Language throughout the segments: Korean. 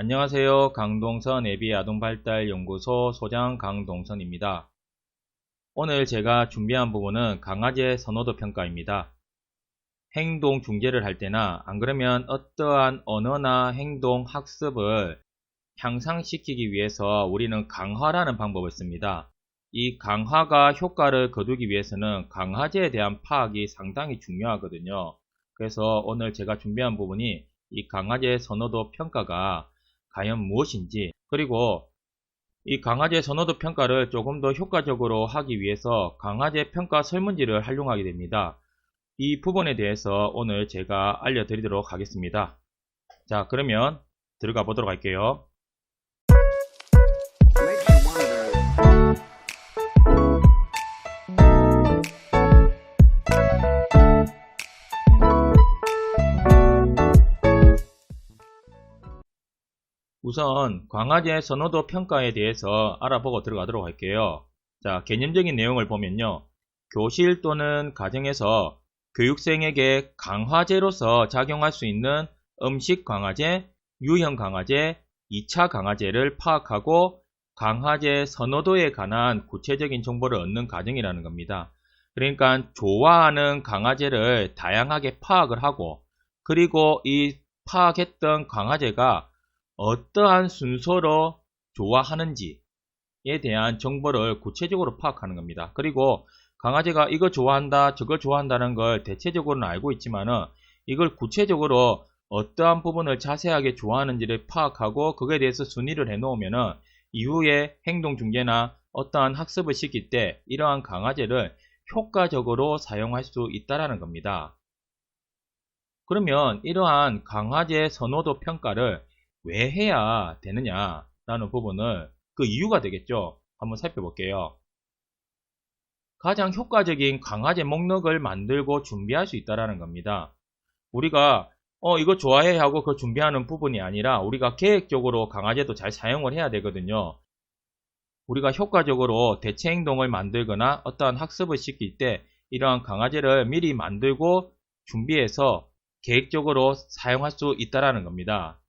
안녕하세요. 강동선 애비 아동발달연구소 소장 강동선입니다. 오늘 제가 준비한 부분은 강아지의 선호도 평가입니다. 행동 중재를 할 때나 안 그러면 어떠한 언어나 행동 학습을 향상시키기 위해서 우리는 강화라는 방법을 씁니다. 이 강화가 효과를 거두기 위해서는 강아지에 대한 파악이 상당히 중요하거든요. 그래서 오늘 제가 준비한 부분이 이 강아지의 선호도 평가가 과연 무엇인지 그리고 이 강아지의 선호도 평가를 조금 더 효과적으로 하기 위해서 강아지의 평가 설문지를 활용하게 됩니다. 이 부분에 대해서 오늘 제가 알려드리도록 하겠습니다. 자 그러면 들어가 보도록 할게요. 우선 강아지의 선호도 평가에 대해서 알아보고 들어가도록 할게요. 자, 개념적인 내용을 보면요. 교실 또는 가정에서 교육생에게 강화제로서 작용할 수 있는 음식 강화제, 유형 강화제, 2차 강화제를 파악하고 강화제 선호도에 관한 구체적인 정보를 얻는 과정이라는 겁니다. 그러니까 좋아하는 강화제를 다양하게 파악을 하고 그리고 이 파악했던 강화제가 어떠한 순서로 좋아하는지에 대한 정보를 구체적으로 파악하는 겁니다. 그리고 강아지가 이거 좋아한다, 저거 좋아한다는 걸 대체적으로는 알고 있지만은 이걸 구체적으로 어떠한 부분을 자세하게 좋아하는지를 파악하고 그거에 대해서 순위를 해 놓으면은 이후에 행동 중재나 어떠한 학습을 시킬 때 이러한 강아지를 효과적으로 사용할 수 있다라는 겁니다. 그러면 이러한 강아지의 선호도 평가를 왜 해야 되느냐라는 부분을 그 이유가 되겠죠. 한번 살펴볼게요. 가장 효과적인 강아지 목록을 만들고 준비할 수 있다라는 겁니다. 우리가 어 이거 좋아해 하고 그 준비하는 부분이 아니라 우리가 계획적으로 강아지도 잘 사용을 해야 되거든요. 우리가 효과적으로 대체 행동을 만들거나 어떠한 학습을 시킬 때 이러한 강아지를 미리 만들고 준비해서 계획적으로 사용할 수 있다라는 겁니다.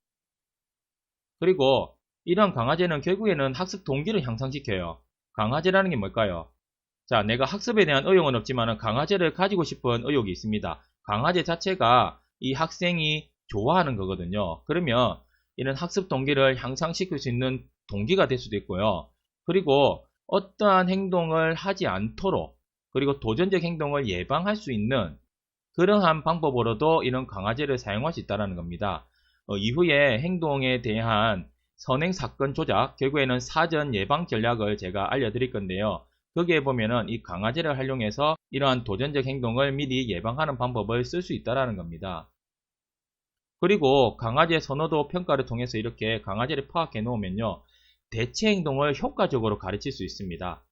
그리고 이런 강아지는 결국에는 학습 동기를 향상시켜요. 강아지라는 게 뭘까요? 자, 내가 학습에 대한 의욕은 없지만 강아지를 가지고 싶은 의욕이 있습니다. 강아지 자체가 이 학생이 좋아하는 거거든요. 그러면 이런 학습 동기를 향상시킬 수 있는 동기가 될 수도 있고요. 그리고 어떠한 행동을 하지 않도록 그리고 도전적 행동을 예방할 수 있는 그러한 방법으로도 이런 강아지를 사용할 수 있다는 겁니다. 어, 이후에 행동에 대한 선행 사건 조작, 결국에는 사전 예방 전략을 제가 알려드릴 건데요. 거기에 보면은 이 강아지를 활용해서 이러한 도전적 행동을 미리 예방하는 방법을 쓸 수 있다는 겁니다. 그리고 강아지의 선호도 평가를 통해서 이렇게 강아지를 파악해 놓으면요. 대체 행동을 효과적으로 가르칠 수 있습니다.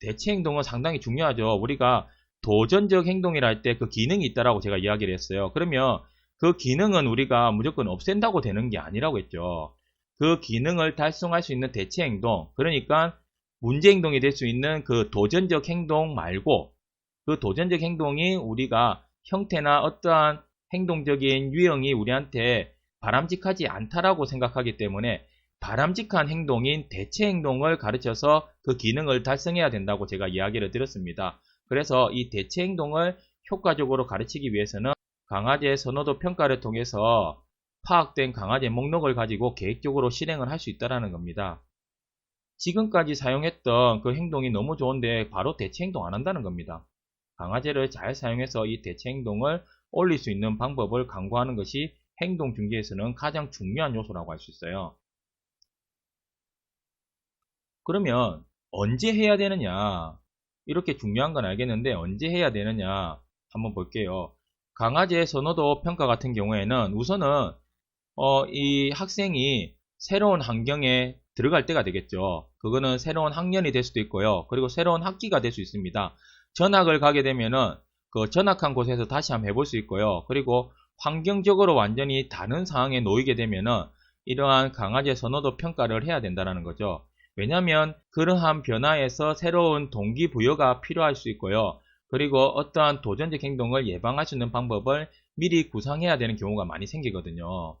대체 행동은 상당히 중요하죠. 우리가 도전적 행동이라 할 때 그 기능이 있다라고 제가 이야기를 했어요. 그러면 그 기능은 우리가 무조건 없앤다고 되는 게 아니라고 했죠. 그 기능을 달성할 수 있는 대체 행동, 그러니까 문제 행동이 될 수 있는 그 도전적 행동 말고 그 도전적 행동이 우리가 형태나 어떠한 행동적인 유형이 우리한테 바람직하지 않다라고 생각하기 때문에 바람직한 행동인 대체 행동을 가르쳐서 그 기능을 달성해야 된다고 제가 이야기를 드렸습니다. 그래서 이 대체 행동을 효과적으로 가르치기 위해서는 강아지의 선호도 평가를 통해서 파악된 강아지의 목록을 가지고 계획적으로 실행을 할 수 있다는 겁니다. 지금까지 사용했던 그 행동이 너무 좋은데 바로 대체 행동 안 한다는 겁니다. 강아지를 잘 사용해서 이 대체 행동을 올릴 수 있는 방법을 강구하는 것이 행동 중개에서는 가장 중요한 요소라고 할 수 있어요. 그러면 언제 해야 되느냐? 이렇게 중요한 건 알겠는데 언제 해야 되느냐? 한번 볼게요. 강아지의 선호도 평가 같은 경우에는 우선은 어, 이 학생이 새로운 환경에 들어갈 때가 되겠죠. 그거는 새로운 학년이 될 수도 있고요. 그리고 새로운 학기가 될 수 있습니다. 전학을 가게 되면은 그 전학한 곳에서 다시 한번 해볼 수 있고요. 그리고 환경적으로 완전히 다른 상황에 놓이게 되면은 이러한 강아지의 선호도 평가를 해야 된다는 거죠. 왜냐하면 그러한 변화에서 새로운 동기부여가 필요할 수 있고요. 그리고 어떠한 도전적 행동을 예방할 수 있는 방법을 미리 구상해야 되는 경우가 많이 생기거든요.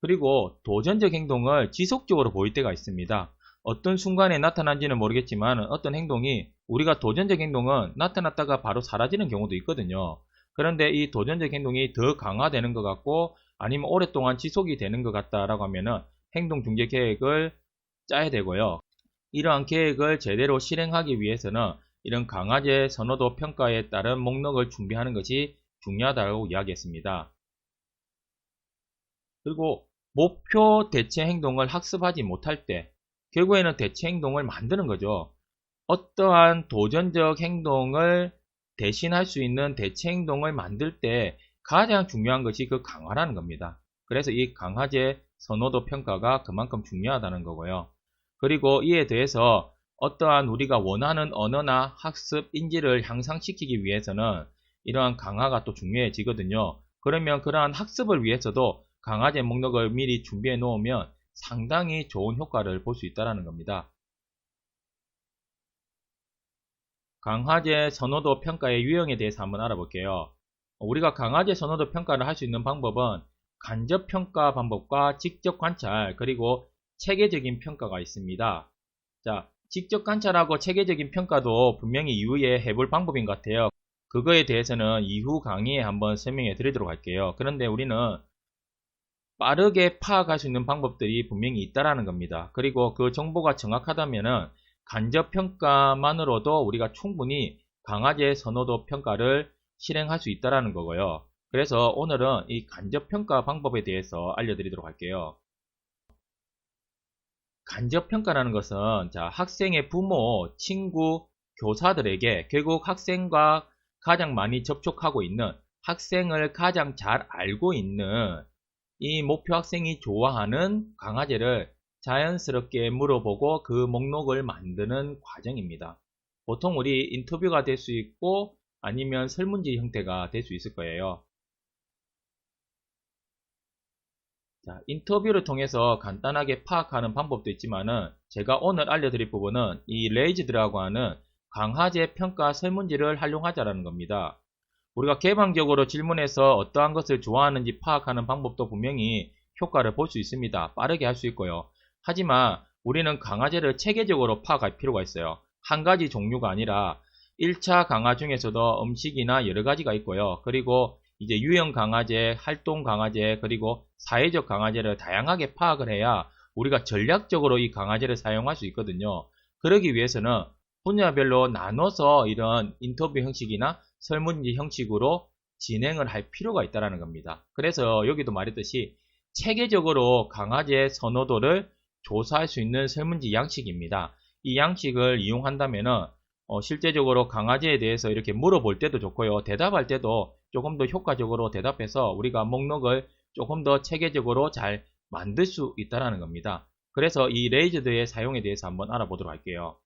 그리고 도전적 행동을 지속적으로 보일 때가 있습니다. 어떤 순간에 나타난지는 모르겠지만 어떤 행동이 우리가 도전적 행동은 나타났다가 바로 사라지는 경우도 있거든요. 그런데 이 도전적 행동이 더 강화되는 것 같고 아니면 오랫동안 지속이 되는 것 같다라고 하면은 행동 중재 계획을 짜야 되고요. 이러한 계획을 제대로 실행하기 위해서는 이런 강화제 선호도 평가에 따른 목록을 준비하는 것이 중요하다고 이야기했습니다. 그리고 목표 대체 행동을 학습하지 못할 때 결국에는 대체 행동을 만드는 거죠. 어떠한 도전적 행동을 대신할 수 있는 대체 행동을 만들 때 가장 중요한 것이 그 강화라는 겁니다. 그래서 이 강화제 선호도 평가가 그만큼 중요하다는 거고요. 그리고 이에 대해서 어떠한 우리가 원하는 언어나 학습 인지를 향상시키기 위해서는 이러한 강화가 또 중요해지거든요. 그러면 그러한 학습을 위해서도 강화제 목록을 미리 준비해 놓으면 상당히 좋은 효과를 볼 수 있다는 겁니다. 강화제 선호도 평가의 유형에 대해서 한번 알아볼게요. 우리가 강화제 선호도 평가를 할 수 있는 방법은 간접 평가 방법과 직접 관찰 그리고 체계적인 평가가 있습니다. 자, 직접 관찰하고 체계적인 평가도 분명히 이후에 해볼 방법인 것 같아요. 그거에 대해서는 이후 강의에 한번 설명해 드리도록 할게요. 그런데 우리는 빠르게 파악할 수 있는 방법들이 분명히 있다라는 겁니다. 그리고 그 정보가 정확하다면은 간접 평가만으로도 우리가 충분히 강화제 선호도 평가를 실행할 수 있다라는 거고요. 그래서 오늘은 이 간접 평가 방법에 대해서 알려드리도록 할게요. 간접 평가라는 것은 자, 학생의 부모, 친구, 교사들에게 결국 학생과 가장 많이 접촉하고 있는 학생을 가장 잘 알고 있는 이 목표 학생이 좋아하는 강화제를 자연스럽게 물어보고 그 목록을 만드는 과정입니다. 보통 우리 인터뷰가 될 수 있고 아니면 설문지 형태가 될 수 있을 거예요. 자, 인터뷰를 통해서 간단하게 파악하는 방법도 있지만은 제가 오늘 알려드릴 부분은 이 레이즈드라고 하는 강화제 평가 설문지를 활용하자라는 겁니다. 우리가 개방적으로 질문해서 어떠한 것을 좋아하는지 파악하는 방법도 분명히 효과를 볼 수 있습니다. 빠르게 할 수 있고요. 하지만 우리는 강화제를 체계적으로 파악할 필요가 있어요. 한 가지 종류가 아니라 1차 강화 중에서도 음식이나 여러 가지가 있고요. 그리고 이제 유형 강화제, 활동 강화제, 그리고 사회적 강화제를 다양하게 파악을 해야 우리가 전략적으로 이 강화제를 사용할 수 있거든요. 그러기 위해서는 분야별로 나눠서 이런 인터뷰 형식이나 설문지 형식으로 진행을 할 필요가 있다는 겁니다. 그래서 여기도 말했듯이 체계적으로 강화제 선호도를 조사할 수 있는 설문지 양식입니다. 이 양식을 이용한다면 어, 실제적으로 강화제에 대해서 이렇게 물어볼 때도 좋고요. 대답할 때도 조금 더 효과적으로 대답해서 우리가 목록을 조금 더 체계적으로 잘 만들 수 있다는 겁니다. 그래서 이 레이저드의 사용에 대해서 한번 알아보도록 할게요.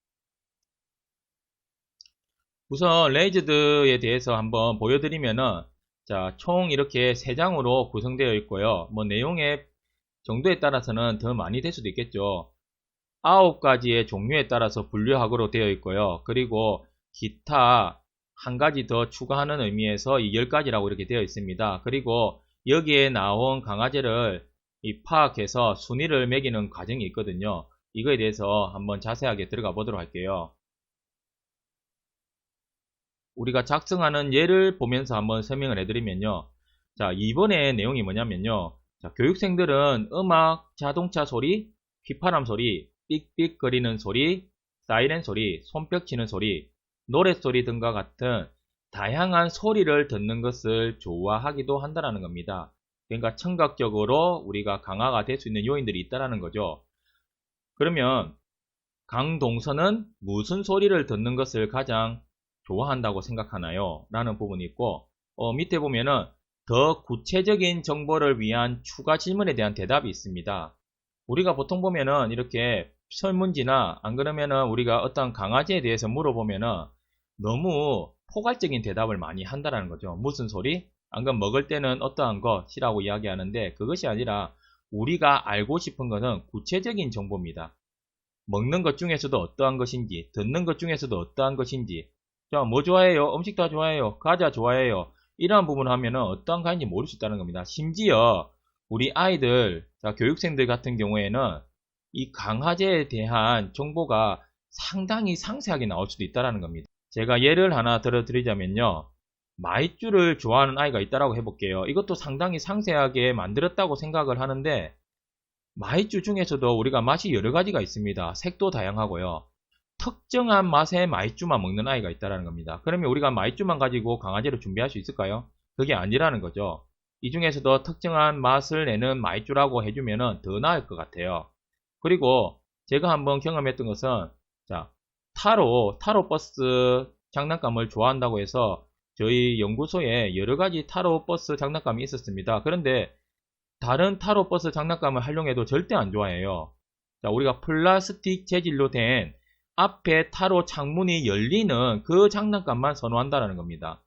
우선 레이저드에 대해서 한번 보여드리면은 자, 총 이렇게 3장으로 구성되어 있고요. 뭐 내용의 정도에 따라서는 더 많이 될 수도 있겠죠. 9가지의 종류에 따라서 분류하고로 되어 있고요. 그리고 기타 한 가지 더 추가하는 의미에서 이 10가지라고 이렇게 되어 있습니다. 그리고 여기에 나온 이 파악해서 순위를 매기는 과정이 있거든요. 이거에 대해서 한번 자세하게 들어가 보도록 할게요. 우리가 작성하는 예를 보면서 한번 설명을 해드리면요. 자, 이번에 내용이 뭐냐면요. 자, 교육생들은 음악, 자동차 소리, 휘파람 소리, 삑삑거리는 소리, 사이렌 소리, 손뼉 치는 소리, 노랫소리 등과 같은 다양한 소리를 듣는 것을 좋아하기도 한다는 겁니다. 그러니까 청각적으로 우리가 강화가 될 수 있는 요인들이 있다는 거죠. 그러면 강동선은 무슨 소리를 듣는 것을 가장 좋아한다고 생각하나요? 라는 부분이 있고 어, 밑에 보면은 더 구체적인 정보를 위한 추가 질문에 대한 대답이 있습니다. 우리가 보통 보면은 이렇게 설문지나 안 그러면은 우리가 어떤 강아지에 대해서 물어보면은 너무 포괄적인 대답을 많이 한다는 거죠. 무슨 소리? 안 그럼 먹을 때는 어떠한 것이라고 이야기하는데 그것이 아니라 우리가 알고 싶은 것은 구체적인 정보입니다. 먹는 것 중에서도 어떠한 것인지, 듣는 것 중에서도 어떠한 것인지, 자, 뭐 좋아해요? 음식 다 좋아해요? 과자 좋아해요? 이러한 부분을 하면은 어떠한 과인지 모를 수 있다는 겁니다. 심지어 우리 아이들 자, 교육생들 같은 경우에는 이 강화제에 대한 정보가 상당히 상세하게 나올 수도 있다는 겁니다. 제가 예를 하나 들어드리자면요. 마이쮸를 좋아하는 아이가 있다라고 해볼게요. 이것도 상당히 상세하게 만들었다고 생각을 하는데 마이쮸 중에서도 우리가 맛이 여러 가지가 있습니다. 색도 다양하고요. 특정한 맛의 마이쮸만 먹는 아이가 있다는 겁니다. 그러면 우리가 마이쮸만 가지고 강화제를 준비할 수 있을까요? 그게 아니라는 거죠. 이 중에서도 특정한 맛을 내는 마이쮸라고 해주면 더 나을 것 같아요. 그리고 제가 한번 경험했던 것은 자 타로 타로 버스 장난감을 좋아한다고 해서 저희 연구소에 여러 가지 타로 버스 장난감이 있었습니다. 그런데 다른 타로 버스 장난감을 활용해도 절대 안 좋아해요. 자, 우리가 플라스틱 재질로 된 앞에 타로 창문이 열리는 그 장난감만 선호한다는 겁니다.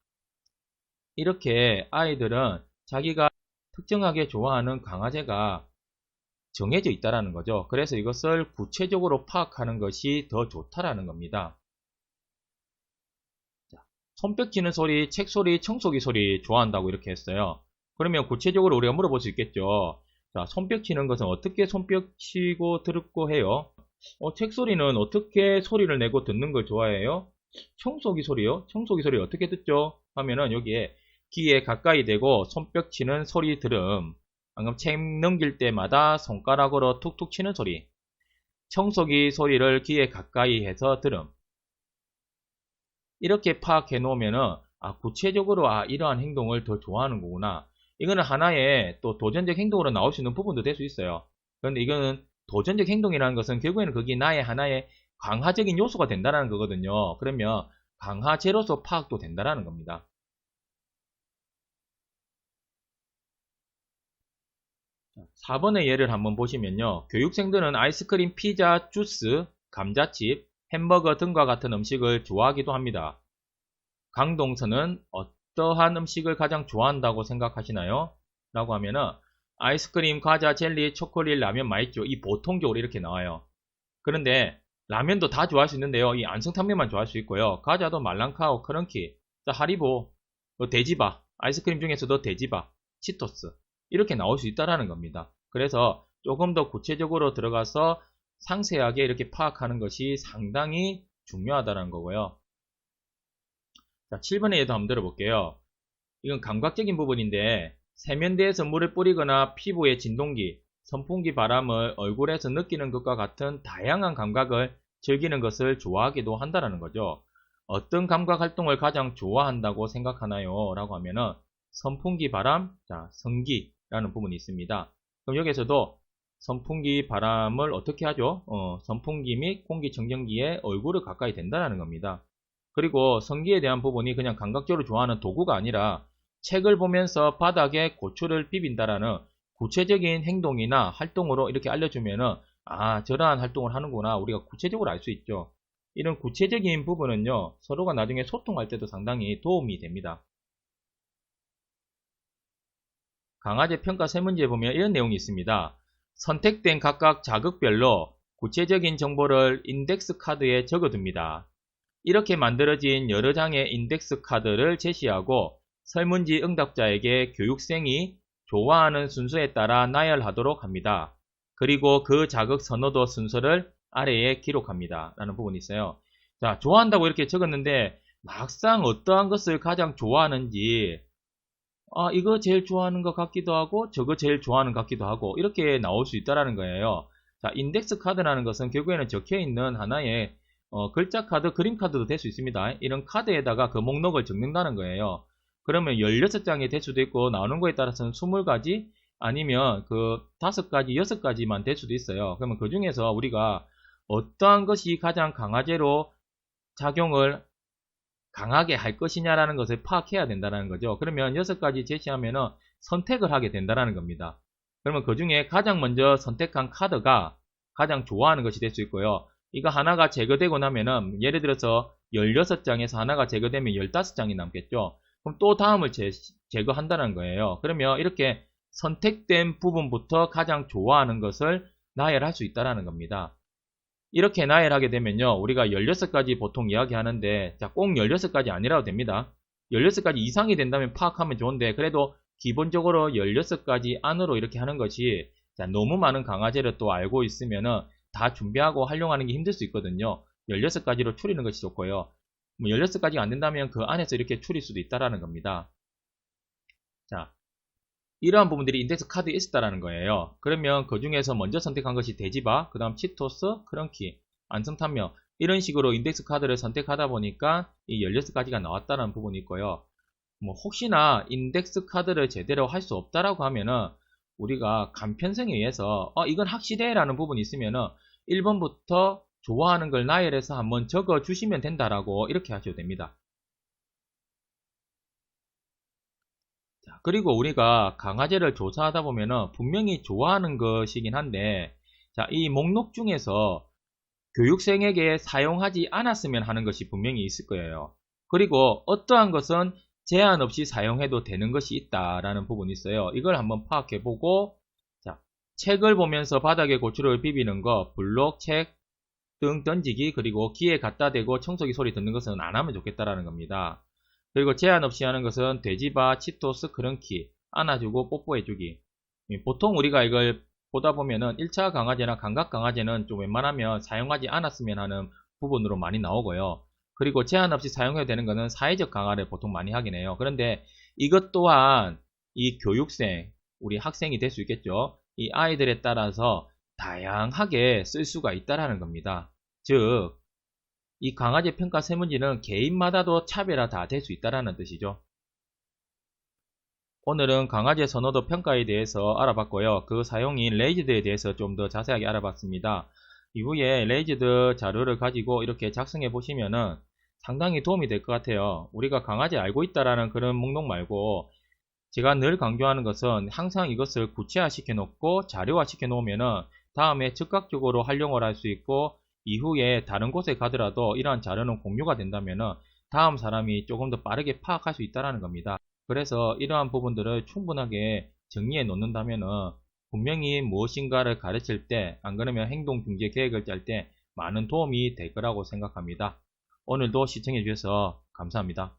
이렇게 아이들은 자기가 특정하게 좋아하는 강아지가 정해져 있다라는 거죠. 그래서 이것을 구체적으로 파악하는 것이 더 좋다라는 겁니다. 자, 손뼉 치는 소리, 책 소리, 청소기 소리 좋아한다고 이렇게 했어요. 그러면 구체적으로 우리가 물어볼 수 있겠죠. 자, 손뼉 치는 것은 어떻게 손뼉 치고 듣고 해요? 어, 책 소리는 어떻게 소리를 내고 듣는 걸 좋아해요? 청소기 소리요? 청소기 소리 어떻게 듣죠? 하면은 여기에 귀에 가까이 대고 손뼉 치는 소리 들음. 방금 책 넘길 때마다 손가락으로 툭툭 치는 소리. 청소기 소리를 귀에 가까이 해서 들음. 이렇게 파악해 놓으면은 아 구체적으로 아 이러한 행동을 더 좋아하는 거구나. 이거는 하나의 또 도전적 행동으로 나올 수 있는 부분도 될 수 있어요. 그런데 이거는 도전적 행동이라는 것은 결국에는 그게 나의 하나의 강화적인 요소가 된다는 거거든요. 그러면 강화제로서 파악도 된다는 겁니다. 4번의 예를 한번 보시면요. 교육생들은 아이스크림, 피자, 주스, 감자칩, 햄버거 등과 같은 음식을 좋아하기도 합니다. 강동선은 어떠한 음식을 가장 좋아한다고 생각하시나요? 라고 하면은 아이스크림, 과자, 젤리, 초콜릿, 라면, 맛있죠. 이 보통적으로 이렇게 나와요. 그런데 라면도 다 좋아할 수 있는데요. 이 안성탕면만 좋아할 수 있고요. 과자도 말랑카오, 크런키, 하리보, 뭐 돼지바, 아이스크림 중에서도 돼지바, 치토스 이렇게 나올 수 있다라는 겁니다. 그래서 조금 더 구체적으로 들어가서 상세하게 이렇게 파악하는 것이 상당히 중요하다는 거고요. 자, 7번에 얘도 한번 들어볼게요. 이건 감각적인 부분인데 세면대에서 물을 뿌리거나 피부의 진동기, 선풍기 바람을 얼굴에서 느끼는 것과 같은 다양한 감각을 즐기는 것을 좋아하기도 한다는 거죠. 어떤 감각 활동을 가장 좋아한다고 생각하나요? 라고 하면은 선풍기 바람, 자, 성기 라는 부분이 있습니다. 그럼 여기서도 선풍기 바람을 어떻게 하죠? 어, 선풍기 및 공기청정기에 얼굴을 가까이 댄다는 겁니다. 그리고 성기에 대한 부분이 그냥 감각적으로 좋아하는 도구가 아니라 책을 보면서 바닥에 고추를 비빈다라는 구체적인 행동이나 활동으로 이렇게 알려주면은 아 저러한 활동을 하는구나 우리가 구체적으로 알 수 있죠. 이런 구체적인 부분은요 서로가 나중에 소통할 때도 상당히 도움이 됩니다. 강아지 평가 세 문제에 보면 이런 내용이 있습니다. 선택된 각각 자극별로 구체적인 정보를 인덱스 카드에 적어둡니다. 이렇게 만들어진 여러 장의 인덱스 카드를 제시하고 설문지 응답자에게 교육생이 좋아하는 순서에 따라 나열하도록 합니다. 그리고 그 자극 선호도 순서를 아래에 기록합니다. 라는 부분이 있어요. 자, 좋아한다고 이렇게 적었는데 막상 어떠한 것을 가장 좋아하는지 아, 이거 제일 좋아하는 것 같기도 하고 저거 제일 좋아하는 것 같기도 하고 이렇게 나올 수 있다라는 거예요. 자, 인덱스 카드라는 것은 결국에는 적혀 있는 하나의 어, 글자 카드, 그림 카드도 될 수 있습니다. 이런 카드에다가 그 목록을 적는다는 거예요. 그러면 16장이 될 수도 있고 나오는 거에 따라서는 20가지 아니면 그 5가지, 6가지만 될 수도 있어요. 그러면 그 중에서 우리가 어떠한 것이 가장 강화제로 작용을 강하게 할 것이냐라는 것을 파악해야 된다는 거죠. 그러면 6가지 제시하면은 선택을 하게 된다는 겁니다. 그러면 그 중에 가장 먼저 선택한 카드가 가장 좋아하는 것이 될 수 있고요. 이거 하나가 제거되고 나면은 예를 들어서 16장에서 하나가 제거되면 15장이 남겠죠. 그럼 또 다음을 제, 제거한다는 거예요. 그러면 이렇게 선택된 부분부터 가장 좋아하는 것을 나열할 수 있다는 겁니다. 이렇게 나열하게 되면요. 우리가 16가지 보통 이야기하는데 자, 꼭 16가지 아니라도 됩니다. 16가지 이상이 된다면 파악하면 좋은데 그래도 기본적으로 16가지 안으로 이렇게 하는 것이 자, 너무 많은 강화제를 또 알고 있으면은 다 준비하고 활용하는 게 힘들 수 있거든요. 16가지로 추리는 것이 좋고요. 뭐 16가지가 안 된다면 그 안에서 이렇게 추릴 수도 있다라는 겁니다. 자, 이러한 부분들이 인덱스 카드에 있었다라는 거예요. 그러면 그 중에서 먼저 선택한 것이 데지바, 그 다음 치토스, 크런키, 안성탄명 이런 식으로 인덱스 카드를 선택하다 보니까 이 16가지가 나왔다는 부분이 있고요. 뭐 혹시나 인덱스 카드를 제대로 할 수 없다라고 하면은 우리가 간편성에 의해서 어 이건 확실해 라는 부분이 있으면은 1번부터 좋아하는 걸 나열해서 한번 적어 주시면 된다라고 이렇게 하셔도 됩니다. 자, 그리고 우리가 강화제를 조사하다 보면은 분명히 좋아하는 것이긴 한데 자, 이 목록 중에서 교육생에게 사용하지 않았으면 하는 것이 분명히 있을 거예요. 그리고 어떠한 것은 제한 없이 사용해도 되는 것이 있다라는 부분이 있어요. 이걸 한번 파악해 보고 자, 책을 보면서 바닥에 고추를 비비는 거, 블록, 책 등 던지기 그리고 귀에 갖다 대고 청소기 소리 듣는 것은 안 하면 좋겠다라는 겁니다. 그리고 제한 없이 하는 것은 돼지바, 치토스, 크런키 안아주고 뽀뽀해주기 보통 우리가 이걸 보다 보면은 1차 강화제나 감각 강화제는 좀 웬만하면 사용하지 않았으면 하는 부분으로 많이 나오고요. 그리고 제한 없이 사용해도 되는 것은 사회적 강화를 보통 많이 하긴 해요. 그런데 이것 또한 이 교육생, 우리 학생이 될 수 있겠죠. 이 아이들에 따라서 다양하게 쓸 수가 있다라는 겁니다. 즉, 이 강화제 평가 세문지는 개인마다도 차별화 다 될 수 있다라는 뜻이죠. 오늘은 강화제 선호도 평가에 대해서 알아봤고요. 그 사용인 레이즈드에 대해서 좀 더 자세하게 알아봤습니다. 이후에 레이즈드 자료를 가지고 이렇게 작성해 보시면은 상당히 도움이 될 것 같아요. 우리가 강화제 알고 있다라는 그런 목록 말고 제가 늘 강조하는 것은 항상 이것을 구체화 시켜 놓고 자료화 시켜 놓으면은 다음에 즉각적으로 활용을 할 수 있고 이후에 다른 곳에 가더라도 이러한 자료는 공유가 된다면은 다음 사람이 조금 더 빠르게 파악할 수 있다라는 겁니다. 그래서 이러한 부분들을 충분하게 정리해 놓는다면은 분명히 무엇인가를 가르칠 때, 안 그러면 행동 중재 계획을 짤 때 많은 도움이 될 거라고 생각합니다. 오늘도 시청해 주셔서 감사합니다.